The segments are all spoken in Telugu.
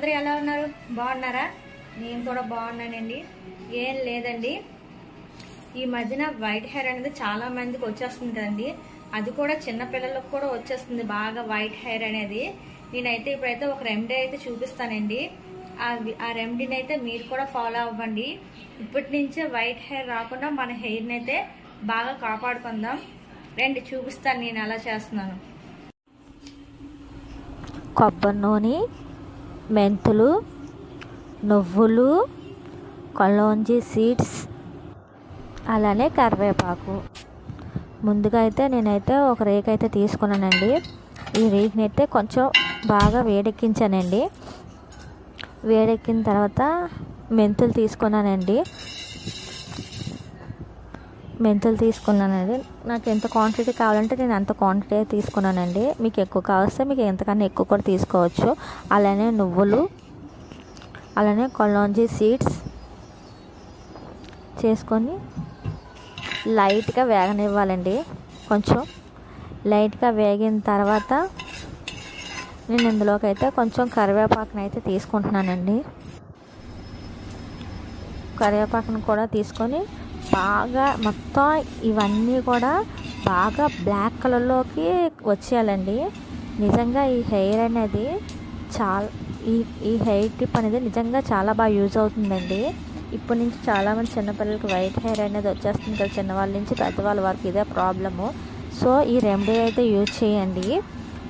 అందరు ఎలా ఉన్నారు? బాగున్నారా? నేను కూడా బాగున్నానండి. ఏం లేదండి. ఈ మధ్యన వైట్ హెయిర్ అనేది చాలా మందికి వచ్చేస్తుంది కదండి. అది కూడా చిన్న పిల్లలకు కూడా వచ్చేస్తుంది బాగా వైట్ హెయిర్ అనేది. నేనైతే ఇప్పుడైతే ఒక రెమెడీ అయితే చూపిస్తానండి. ఆ రెమెడీని అయితే మీరు కూడా ఫాలో అవ్వండి. ఇప్పటి నుంచే వైట్ హెయిర్ రాకుండా మన హెయిర్ని అయితే బాగా కాపాడుకుందాం. రండి చూపిస్తాను నేను అలా చేస్తున్నాను. కొబ్బరి నూనె మెంతులు నువ్వులు కొలోంజి సీడ్స్ అలానే కరివేపాకు. ముందుగా అయితే నేనైతే ఒక రేక్ అయితే తీసుకున్నానండి. ఈ రేక్ని అయితే కొంచెం బాగా వేడెక్కించానండి. వేడెక్కిన తర్వాత మెంతులు తీసుకున్నానండి. మెంతులు తీసుకున్నానండి. నాకు ఎంత క్వాంటిటీ కావాలంటే నేను అంత క్వాంటిటీ తీసుకున్నానండి. మీకు ఎక్కువ కావస్తే మీకు ఎంతకన్నా ఎక్కువ కూడా తీసుకోవచ్చు. అలానే నువ్వులు అలానే కొలాంజీ సీడ్స్ చేసుకొని లైట్గా వేగనివ్వాలండి. కొంచెం లైట్గా వేగిన తర్వాత నేను ఇందులోకి అయితే కొంచెం కరివేపాకునైతే అయితే తీసుకుంటున్నానండి. కరివేపాకును కూడా తీసుకొని బాగా మొత్తం ఇవన్నీ కూడా బాగా బ్లాక్ కలర్లోకి వచ్చేయాలండి. నిజంగా ఈ హెయిర్ అనేది చాలా ఈ ఈ హెయిర్ టిప్ అనేది నిజంగా చాలా బాగా యూజ్ అవుతుందండి. ఇప్పటి నుంచి చాలామంది చిన్నపిల్లలకి వైట్ హెయిర్ అనేది వచ్చేస్తుంది కదా చిన్నవాళ్ళ నుంచి పెద్దవాళ్ళ వరకు ఇదే ప్రాబ్లము సో ఈ రెమెడీ అయితే యూజ్ చేయండి.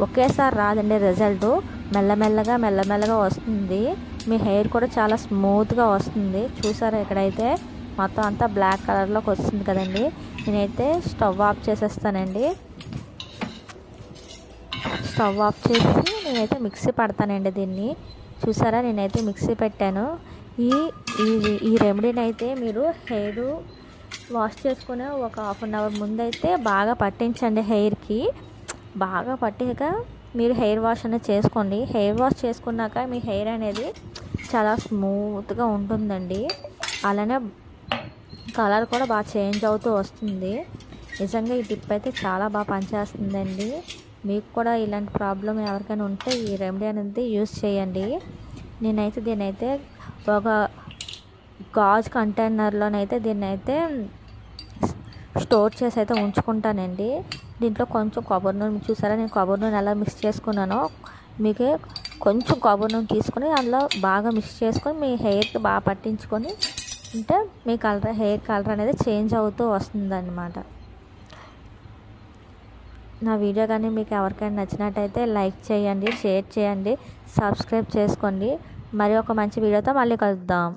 ఒకేసారి రాదండి రిజల్ట్ మెల్లమెల్లగా మెల్లమెల్లగా వస్తుంది. మీ హెయిర్ కూడా చాలా స్మూత్గా వస్తుంది. చూసారా ఇక్కడైతే మొత్తం అంతా బ్లాక్ కలర్లోకి వస్తుంది కదండి. నేనైతే స్టవ్ ఆఫ్ చేసేస్తానండి. స్టవ్ ఆఫ్ చేసి నేనైతే మిక్సీ పడతానండి దీన్ని. చూసారా? నేనైతే మిక్సీ పెట్టాను. ఈ ఈ ఈ రెమెడీని అయితే మీరు హెయిర్ వాష్ చేసుకునే ఒక హాఫ్ అన్ అవర్ ముందైతే బాగా పట్టించండి హెయిర్కి. బాగా పట్టాక మీరు హెయిర్ వాష్ అనేది చేసుకోండి. హెయిర్ వాష్ చేసుకున్నాక మీ హెయిర్ అనేది చాలా స్మూత్గా ఉంటుందండి. అలానే కలర్ కూడా బాగా చేంజ్ అవుతూ వస్తుంది. నిజంగా ఈ టిప్ అయితే చాలా బాగా పనిచేస్తుందండి. మీకు కూడా ఇలాంటి ప్రాబ్లం ఎవరికైనా ఉంటే ఈ రెమెడీ అనేది యూస్ చేయండి. నేనైతే దీన్ని అయితే ఒక గాజు కంటైనర్లోనైతే దీన్ని అయితే స్టోర్ చేసి అయితే ఉంచుకుంటానండి. దీంట్లో కొంచెం కొబ్బరి నూనె చూసారా నేను కొబ్బరి నూనె ఎలా మిక్స్ చేసుకున్నానో? మీకు కొంచెం కొబ్బరి నూనె తీసుకొని అందులో బాగా మిక్స్ చేసుకొని మీ హెయిర్కి బాగా పట్టించుకొని అంటే మీ కలర్ హెయిర్ కలర్ అనేది చేంజ్ అవుతూ వస్తుందన్నమాట. నా వీడియో కానీ మీకు ఎవరికైనా నచ్చినట్టయితే లైక్ చేయండి షేర్ చేయండి సబ్స్క్రైబ్ చేసుకోండి. మరి ఒక మంచి వీడియోతో మళ్ళీ కలుద్దాం.